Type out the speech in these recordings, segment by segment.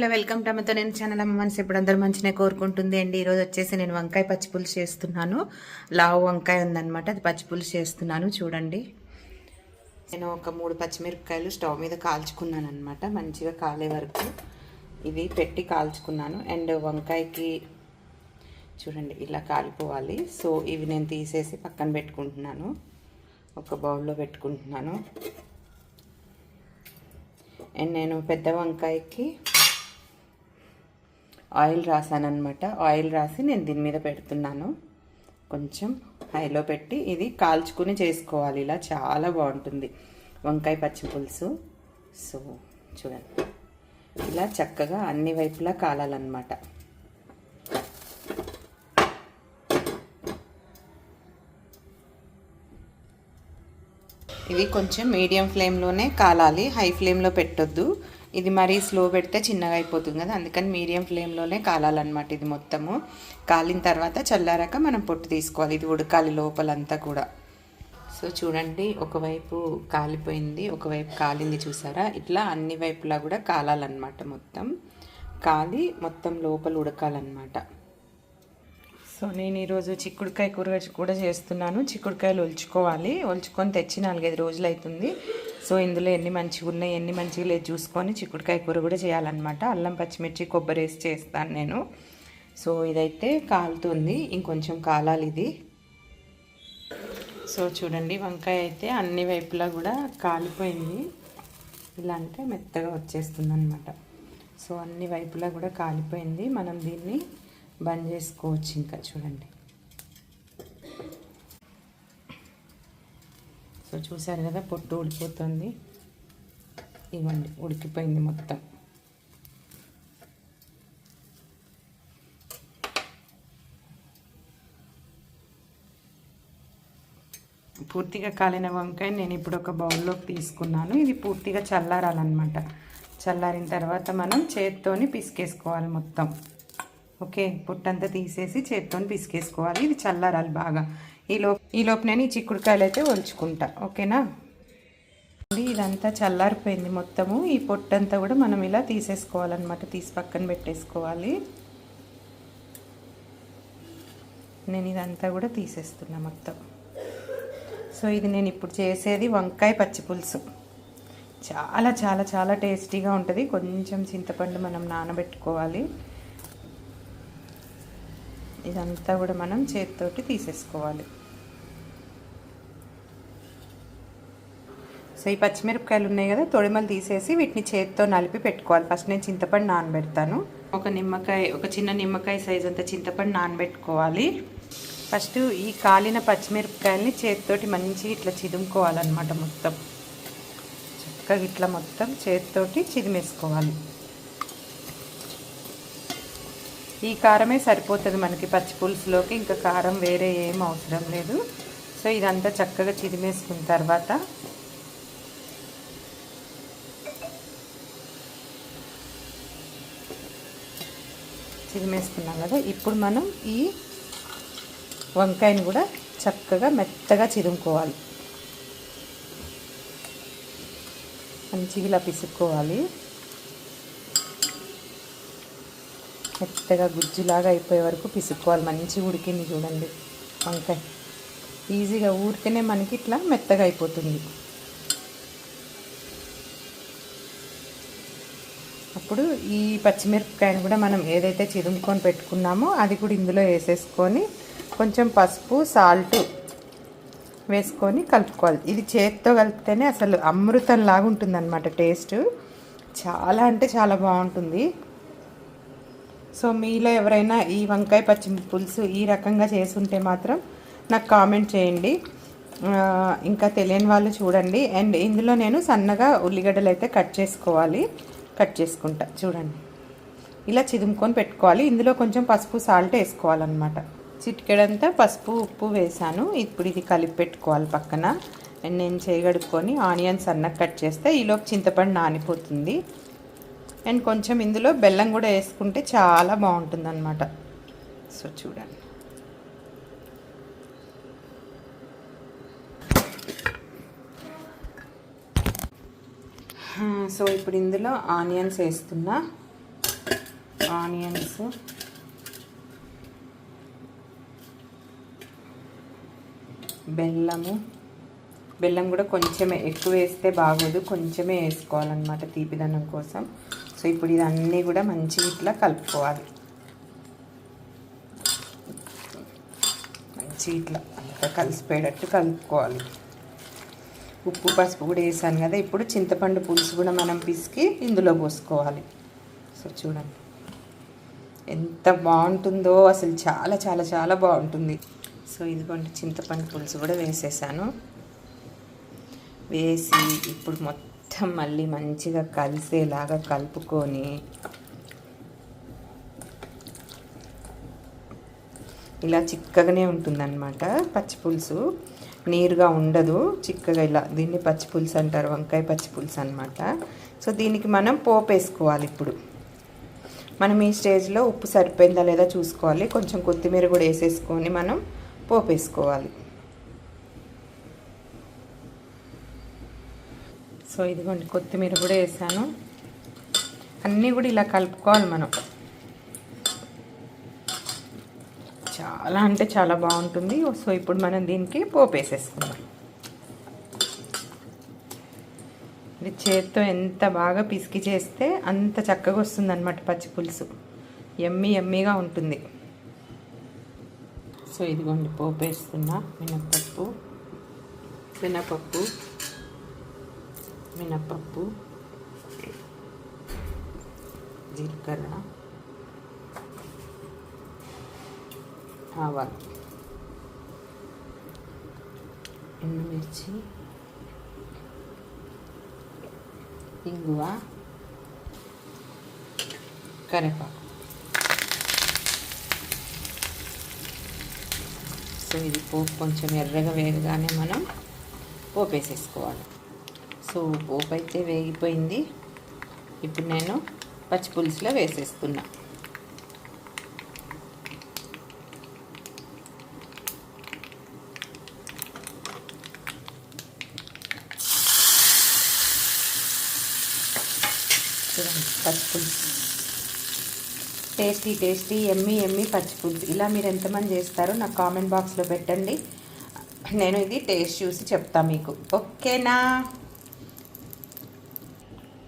Hello welcome టమతో నేను channel అమ్మ మనసు. ఇప్పుడు అందరూ కోరుకుంటుంది. అండి ఈరోజు వచ్చేసి నేను వంకాయ పచ్చి పులుసు చేస్తున్నాను. లావు వంకాయ ఉందన్నమాట. అది పచ్చి పులుసు చేస్తున్నాను. చూడండి. నేను ఒక మూడు పచ్చిమిరపకాయలు స్టవ్ మీద కాల్చుకున్నాను అనమాట మంచిగా కాలే వరకు ఇవి పెట్టి కాల్చుకున్నాను. అండ్ వంకాయకి చూడండి ఇలా కాలిపోవాలి. సో ఇవి నేను తీసేసి పక్కన పెట్టుకుంటున్నాను. ఒక బౌల్లో పెట్టుకుంటున్నాను. అండ్ నేను పెద్ద వంకాయకి ఆయిల్ రాసాను అనమాట ఆయిల్ రాసి నేను దీని మీద పెడుతున్నాను. కొంచెం హైలో పెట్టి ఇది కాల్చుకుని చేసుకోవాలి. ఇలా చాలా బాగుంటుంది. వంకాయ పచ్చి పులుసు. సో చూడండి. ఇలా చక్కగా అన్ని వైపులా కాలాలన్నమాట. ఇవి కొంచెం మీడియం ఫ్లేమ్లోనే కాలాలి. హై ఫ్లేమ్లో పెట్టొద్దు. ఇది మరీ స్లో పెడితే చిన్నగా అయిపోతుంది కదా. అందుకని మీడియం ఫ్లేమ్లోనే కాలాలన్నమాట ఇది మొత్తము. కాలిన తర్వాత చల్లారాక మనం పొట్టు తీసుకోవాలి. ఇది ఉడకాలి లోపలంతా కూడా. సో చూడండి ఒకవైపు కాలిపోయింది ఒకవైపు కాలింది చూసారా? ఇట్లా అన్ని వైపులా కూడా కాలాలన్నమాట మొత్తం. కాలి మొత్తం లోపల ఉడకాలన్నమాట. సో నేను ఈరోజు చిక్కుడుకాయ కూర కూడా చేస్తున్నాను. చిక్కుడుకాయలు ఒలుచుకోవాలి. ఒలుచుకొని తెచ్చి నాలుగైదు రోజులు అవుతుంది సో ఇందులో ఎన్ని మంచిగా ఉన్నాయి ఎన్ని మంచిగా లేదు చూసుకొని చిక్కుడుకాయ కూర కూడా చేయాలన్నమాట. అల్లం పచ్చిమిర్చి కొబ్బరి వేసి చేస్తాను నేను. సో ఇదైతే కాలుతుంది. ఇంకొంచెం కాలాలి ఇది. సో చూడండి వంకాయ అయితే అన్ని వైపులా కూడా కాలిపోయింది. ఇలా అంటే మెత్తగా వచ్చేస్తుంది అనమాట సో అన్ని వైపులా కూడా కాలిపోయింది. మనం దీన్ని బంద్ చేసుకోవచ్చు ఇంకా చూడండి. సో చూసారు కదా పొట్టు ఉడికిపోతుంది ఇవ్వండి ఉడికిపోయింది మొత్తం. పూర్తిగా కాలిన వంకాయ నేను ఇప్పుడు ఒక బౌల్లోకి తీసుకున్నాను. ఇది పూర్తిగా చల్లారాలన్నమాట. చల్లారిన తర్వాత మనం చేత్తోని పిసికేసుకోవాలి మొత్తం. ఓకే పుట్టంతా తీసేసి చేత్తోని పిసికేసుకోవాలి. ఇది చల్లారాలి బాగా. ఈలోపు ఈలోపు నేను ఈ చిక్కుడుకాయలు అయితే ఒలుచుకుంటా ఓకేనా? ఇదంతా చల్లారిపోయింది మొత్తము. ఈ పొట్టంతా కూడా మనం ఇలా తీసేసుకోవాలన్నమాట. తీసి పక్కన పెట్టేసుకోవాలి. నేను ఇదంతా కూడా తీసేస్తున్నా మొత్తం. సో ఇది నేను ఇప్పుడు చేసేది వంకాయ పచ్చి పులుసు. చాలా చాలా చాలా టేస్టీగా ఉంటుంది. కొంచెం చింతపండు మనం నానబెట్టుకోవాలి. ఇదంతా కూడా మనం చేతితోటి తీసేసుకోవాలి. సో ఈ పచ్చిమిరపకాయలు ఉన్నాయి కదా తొడిమలు తీసేసి వీటిని చేతితో నలిపి పెట్టుకోవాలి. ఫస్ట్ నేను చింతపండు నానబెడతాను. ఒక నిమ్మకాయ ఒక చిన్న నిమ్మకాయ సైజ్ అంత చింతపండు నానబెట్టుకోవాలి. ఫస్ట్ ఈ కాలిన పచ్చిమిరపకాయలని చేతితోటి మంచిగా ఇట్లా చిదుముకోవాలన్నమాట మొత్తం. చక్కగా ఇట్లా మొత్తం చేతితోటి చిదిమేసుకోవాలి. ఈ కారమే సరిపోతుంది మనకి పచ్చి పులుసులోకి ఇంకా కారం వేరే ఏం అవసరం లేదు. సో ఇదంతా చక్కగా చిదిమేసుకున్న తర్వాత చిదిమేసుకున్నాం కదా ఇప్పుడు మనం ఈ వంకాయని కూడా చక్కగా మెత్తగా చిదుముకోవాలి. మంచిగా ఇలా పిసుక్కోవాలి. మెత్తగా గుజ్జులాగా అయిపోయే వరకు పిసుక్కోవాలి. మంచిగా ఉడికింది చూడండి వంకాయ. ఈజీగా ఊరికనే మనకి ఇట్లా మెత్తగా అయిపోతుంది. అప్పుడు ఈ పచ్చిమిరపకాయను కూడా మనం ఏదైతే చిదుముకొని పెట్టుకున్నామో అది కూడా ఇందులో వేసేసుకొని కొంచెం పసుపు సాల్ట్ వేసుకొని కలుపుకోవాలి. ఇది చేత్తో కలిపితేనే అసలు అమృతం లాగా అనమాట టేస్ట్. చాలా అంటే చాలా బాగుంటుంది. సో మీలో ఎవరైనా ఈ వంకాయ పచ్చిమి పులుసు ఈ రకంగా చేసుంటే మాత్రం నాకు కామెంట్ చేయండి. ఇంకా తెలియని వాళ్ళు చూడండి. అండ్ ఇందులో నేను సన్నగా ఉల్లిగడ్డలు అయితే కట్ చేసుకోవాలి. కట్ చేసుకుంటా. చూడండి. ఇలా చిదుముకొని పెట్టుకోవాలి. ఇందులో కొంచెం పసుపు సాల్ట్ వేసుకోవాలన్నమాట. చిటికెడంతా పసుపు ఉప్పు వేసాను. ఇప్పుడు ఇది కలిపి పెట్టుకోవాలి పక్కన. అండ్ నేను చేయగడుక్కొని ఆనియన్స్ అన్నకు కట్ చేస్తే ఈలోపు చింతపండు నానిపోతుంది. అండ్ కొంచెం ఇందులో బెల్లం కూడా వేసుకుంటే చాలా బాగుంటుంది అనమాట సో చూడండి. సో ఇప్పుడు ఇందులో ఆనియన్స్ వేస్తున్నా. ఆనియన్స్. బెల్లము. బెల్లం కూడా కొంచెమే ఎక్కువ వేస్తే బాగోదు. కొంచెమే వేసుకోవాలన్నమాట తీపిదనం కోసం. సో ఇప్పుడు ఇదన్నీ కూడా మంచిగా ఇట్లా కలుపుకోవాలి. మంచి ఇట్లా అంతా కలిసిపోయేటట్టు కలుపుకోవాలి. ఉప్పు పసుపు కూడా వేసాను కదా. ఇప్పుడు చింతపండు పులుసు కూడా మనం పిసికి ఇందులో పోసుకోవాలి. సో చూడండి. ఎంత బాగుంటుందో అసలు చాలా చాలా చాలా బాగుంటుంది. సో ఇదిగోండి చింతపండు పులుసు కూడా వేసేసాను. వేసి ఇప్పుడు మొత్తం మళ్ళీ మంచిగా కలిసేలాగా కలుపుకొని ఇలా చిక్కగానే ఉంటుందన్నమాట పచ్చిపులుసు నీరుగా ఉండదు చిక్కగా ఇలా దీన్ని పచ్చిపులుసు అంటారు వంకాయ పచ్చి పులుసు అనమాట సో దీనికి మనం పోపు వేసుకోవాలి ఇప్పుడు. మనం ఈ స్టేజ్లో ఉప్పు సరిపోయిందా లేదా చూసుకోవాలి. కొంచెం కొత్తిమీర కూడా వేసేసుకొని మనం పోపు వేసుకోవాలి. సో ఇదిగోండి కొత్తిమీర కూడా వేసాను. అన్నీ కూడా ఇలా కలుపుకోవాలి మనం. చాలా అంటే చాలా బాగుంటుంది. సో ఇప్పుడు మనం దీనికి పోపు వేసేసుకుందాం. ఇది చేత్తో ఎంత బాగా పిసికి చేస్తే అంత చక్కగా వస్తుంది అనమాట పచ్చి పులుసు. ఎమ్మి ఎమ్మిగా ఉంటుంది. సో ఇదిగోండి పోపు వేస్తున్నా మినప్పప్పు మినపప్పు మినప్పప్పు జీలకర్ర ఆవాలు ఎండుమిర్చి ఇంగువ కరివేపాకు. సో ఇది పోపు కొంచెం ఎర్రగా వేగగానే మనం పోపేసేసుకోవాలి. సో పోపు అయితే వేగిపోయింది. ఇప్పుడు నేను పచ్చి పులుసులో వేసేస్తున్నా. చూడండి టేస్టీ టేస్టీ ఎమ్మి ఎమ్మి పచ్చి పులుసు. ఇలా మీరు ఎంతమంది చేస్తారో నాకు కామెంట్ బాక్స్లో పెట్టండి. నేను ఇది టేస్ట్ చూసి చెప్తా మీకు. ఓకేనా?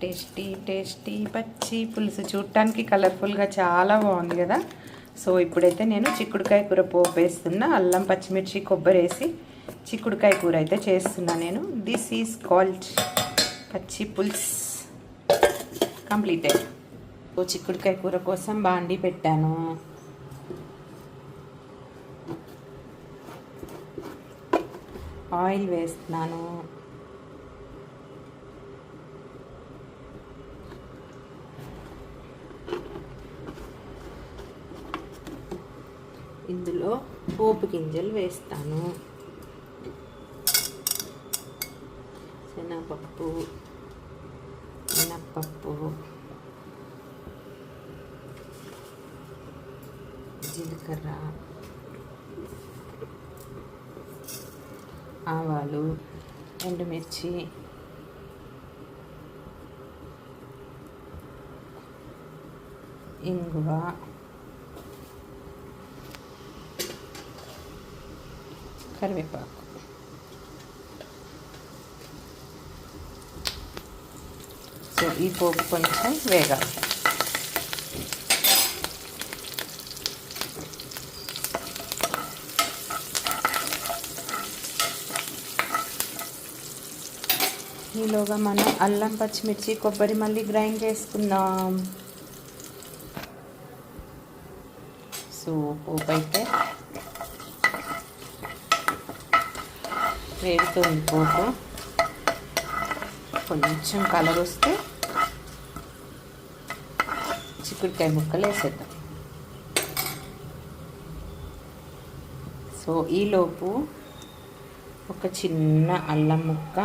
టేస్టీ టేస్టీ పచ్చి పులుసు. చూడటానికి కలర్ఫుల్గా చాలా బాగుంది కదా. సో ఇప్పుడైతే నేను చిక్కుడుకాయ కూర పోపు వేస్తున్నా. అల్లం పచ్చిమిర్చి కొబ్బరి వేసి చిక్కుడుకాయ కూర అయితే చేస్తున్నా నేను. దిస్ ఈజ్ కాల్డ్ పచ్చి పులుసు. కంప్లీటెడ్. ఓ చిక్కుడుకాయ కూర కోసం బాండి పెట్టాను. ఆయిల్ వేస్తున్నాను. ఇందులో పోపు గింజలు వేస్తాను. శనగపప్పు మినప్పప్పు జీలకర్ర ఆవాలు ఎండుమిర్చి ఇంగువ కరివేపాకు. సో ఈ పోపు కొంచెం వేగాలి. ఈలోగా మనం అల్లం పచ్చిమిర్చి కొబ్బరి మళ్ళీ గ్రైండ్ చేసుకుందాం. సో పోపు అయితే వేగుతుంది పోపు కొంచెం కలర్ వస్తే చిక్కుడుకాయ ముక్కలు వేసేద్దాం. సో ఈలోపు ఒక చిన్న అల్లం ముక్క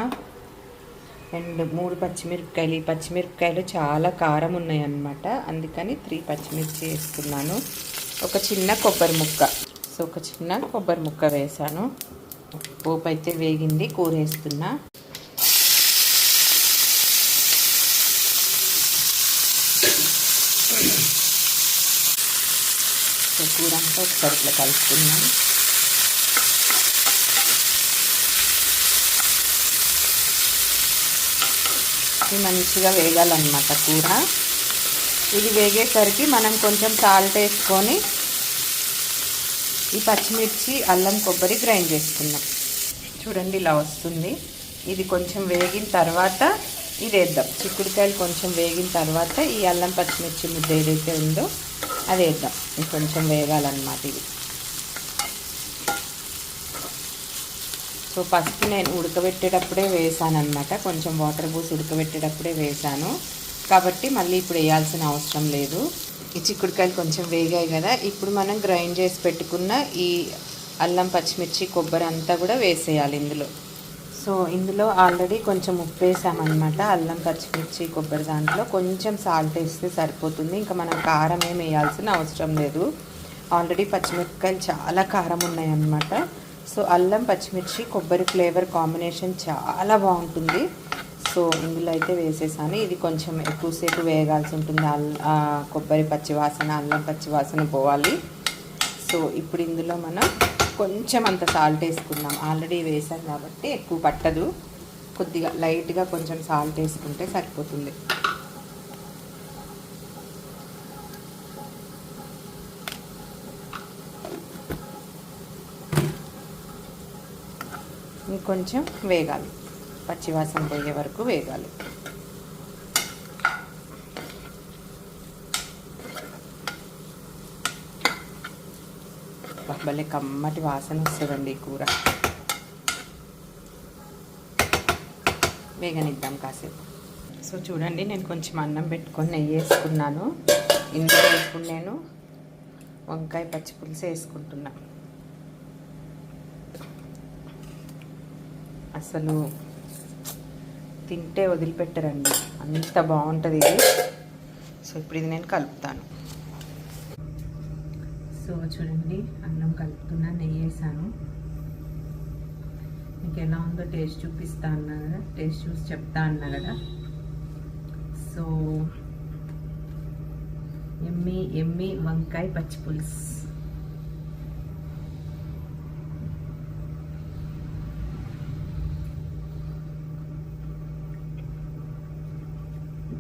రెండు మూడు పచ్చిమిరపకాయలు. ఈ పచ్చిమిరపకాయలు చాలా కారం ఉన్నాయన్నమాట. అందుకని త్రీ పచ్చిమిర్చి వేసుకున్నాను ఒక చిన్న కొబ్బరి ముక్క. సో ఒక చిన్న కొబ్బరి ముక్క వేసాను పోపు అయితే వేగింది కూర వేస్తున్నా కూర అంతా ఒకసారి ఇట్లా కలుపుకున్నాం ఇది మంచిగా వేగాలన్నమాట కూర. ఇది వేగేసరికి మనం కొంచెం సాల్ట్ వేసుకొని ఈ పచ్చిమిర్చి అల్లం కొబ్బరి గ్రైండ్ చేసుకున్నాం చూడండి ఇలా వస్తుంది. ఇది కొంచెం వేగిన తర్వాత ఇది వేద్దాం చిక్కుడుకాయలు కొంచెం వేగిన తర్వాత ఈ అల్లం పచ్చిమిర్చి ముద్ద ఏదైతే ఉందో అది వేద్దాం. ఇది కొంచెం వేగాలన్నమాట ఇది. సో ఫస్ట్ నేను ఉడకబెట్టేటప్పుడే వేసాను అనమాట కొంచెం వాటర్ పోసి ఉడకబెట్టేటప్పుడే వేసాను. కాబట్టి మళ్ళీ ఇప్పుడు వేయాల్సిన అవసరం లేదు. ఈ చిక్కుడుకాయలు కొంచెం వేగాయి కదా. ఇప్పుడు మనం గ్రైండ్ చేసి పెట్టుకున్న ఈ అల్లం పచ్చిమిర్చి కొబ్బరి అంతా కూడా వేసేయాలి ఇందులో. సో ఇందులో ఆల్రెడీ కొంచెం ఉప్పు వేసామన్నమాట. అల్లం పచ్చిమిర్చి కొబ్బరి దాంట్లో కొంచెం సాల్ట్ వేస్తే సరిపోతుంది. ఇంకా మనం కారం ఏం వేయాల్సిన అవసరం లేదు. ఆల్రెడీ పచ్చిమిరపకాయలు చాలా కారం ఉన్నాయన్నమాట. సో అల్లం పచ్చిమిర్చి కొబ్బరి ఫ్లేవర్ కాంబినేషన్ చాలా బాగుంటుంది. సో ఇందులో అయితే వేసేసాను. ఇది కొంచెం ఎక్కువసేపు వేగాల్సి ఉంటుంది. కొబ్బరి పచ్చివాసన అల్లం పచ్చివాసన పోవాలి. సో ఇప్పుడు ఇందులో మనం కొంచెం అంత సాల్ట్ వేసుకుందాం. ఆల్రెడీ వేసాం కాబట్టి ఎక్కువ పట్టదు. కొద్దిగా లైట్గా కొంచెం సాల్ట్ వేసుకుంటే సరిపోతుంది. ఇంకొంచెం వేగాలి. పచ్చివాసన పోయే వరకు వేగాలి. భలే కమ్మటి వాసన వస్తుందండి ఈ కూర. వేగనిద్దాం కాసేపు. సో చూడండి నేను కొంచెం అన్నం పెట్టుకొని నెయ్యి వేసుకున్నాను. ఇందులో ఇప్పుడు నేను వంకాయ పచ్చి పులుసు వేసుకుంటున్నా. అసలు తింటే వదిలిపెట్టరండి. అంత బాగుంటుంది ఇది. సో ఇప్పుడు ఇది నేను కలుపుతాను. సో చూడండి. అన్నం కలుపుతున్నా నెయ్యి వేసాను మీకు ఎలా ఉందో టేస్ట్ చూపిస్తా అన్నా కదా. టేస్ట్ చూసి చెప్తా అన్నా కదా. సో ఎమ్మి ఎమ్మి వంకాయ పచ్చి పులుసు.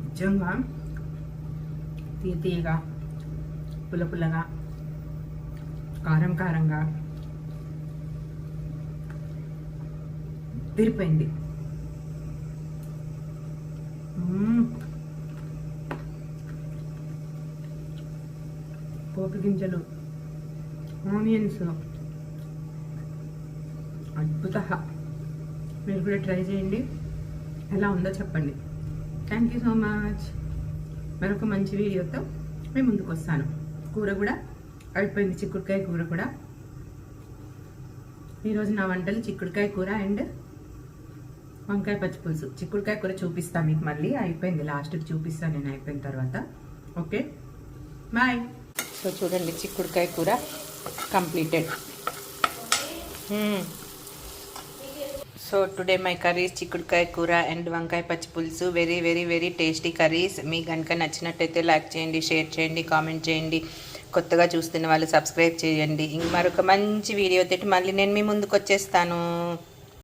నిజంగా తీయ తీయగా పుల్ల పుల్లగా కారం కారంగా తిరిపోయింది పోపు గింజలు ఆనియన్స్ అద్భుత. మీరు కూడా ట్రై చేయండి. ఎలా ఉందో చెప్పండి. థ్యాంక్ యూ సో మచ్ మరొక మంచి వీడియోతో మేము ముందుకు వస్తాను. కూర కూడా అయిపోయింది చిక్కుడుకాయ కూర కూడా. ఈరోజు నా వంటలు చిక్కుడుకాయ కూర అండ్ వంకాయ పచ్చి పులుసు. చిక్కుడుకాయ కూర చూపిస్తాను మీకు మళ్ళీ. అయిపోయింది. లాస్ట్కి చూపిస్తాను నేను అయిపోయిన తర్వాత. ఓకే బాయ్ సో చూడండి చిక్కుడుకాయ కూర completed so today my curries చిక్కుడుకాయ కూర అండ్ వంకాయ పచ్చి పులుసు. Very very very tasty curries మీకు కనుక నచ్చినట్టయితే లైక్ చేయండి షేర్ చేయండి కామెంట్ చేయండి. కొత్తగా చూస్తున్న వాళ్ళు సబ్స్క్రైబ్ చేయండి. ఇంక మరొక మంచి వీడియో తిట్టి మళ్ళీ నేను మీ ముందుకు వచ్చేస్తాను